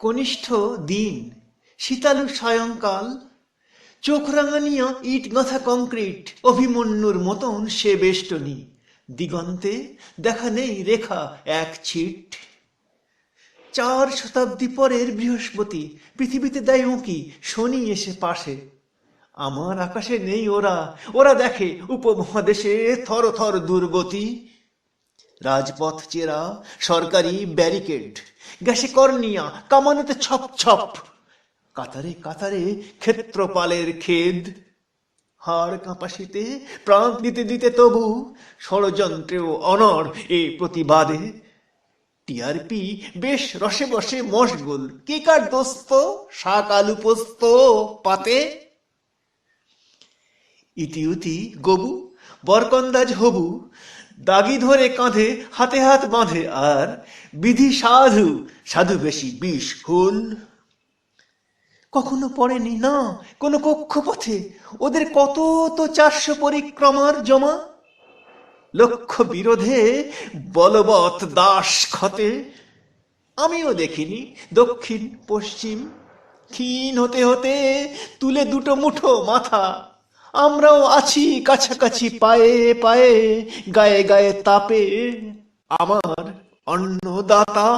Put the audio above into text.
কনিষ্ঠ দিন, শীতালু সায়ংকাল, চোখ রাঙানিয়া ইট গাঁথা কংক্রিট, অভিমন্যুর মতন সে বেষ্টনী, দিগন্তে দেখা নেই রেখা এক ছিট। চার শতাব্দী পরের বৃহস্পতি, পৃথিবীতে দেয় উঁকি, শনি এসে পাশে। আমার আকাশে নেই ওরা ওরা দেখে উপমহাদেশে থর থর দুর্গতি। রাজপথ চেরা, সরকারি ব্যারিকেড। গ্যাসে কর্নিয়া, কামানোতে ছপ ছপ। কাতারে কাতারে ক্ষেত্রপালের খেদ। হাড় কাঁপাশিতে প্রাণ দিতে দিতে তবু ষড়যন্ত্রেও অনর এ প্রতিবাদে। টিআরপি বেশ রসে বসে মশগুল। কে কার দোস্ত? শাক আলু পোস্ত, পাতে? ইতিউতি গবু, বরকন্দাজ হবু দাগি ধরে কাঁধে, হাতে হাত বাঁধে আর। বিধি সাধু সাধু বেশি বিষ হুল কখনো পড়েনি? না, কোনো কক্ষপথে। ওদের কত তো চারশো পরিক্রমার জমা। লক্ষ্য বিরোধে, বলবৎ দাস ক্ষতে। আমিও দেখিনি, দক্ষিণ, পশ্চিম। ক্ষীণ হতে হতে তুলে দুটো মুঠো মাথা। আমরাও আছি কাছাকাছি পায়ে পায়ে গায়ে গায়ে তাপে। আমার অন্নদাতা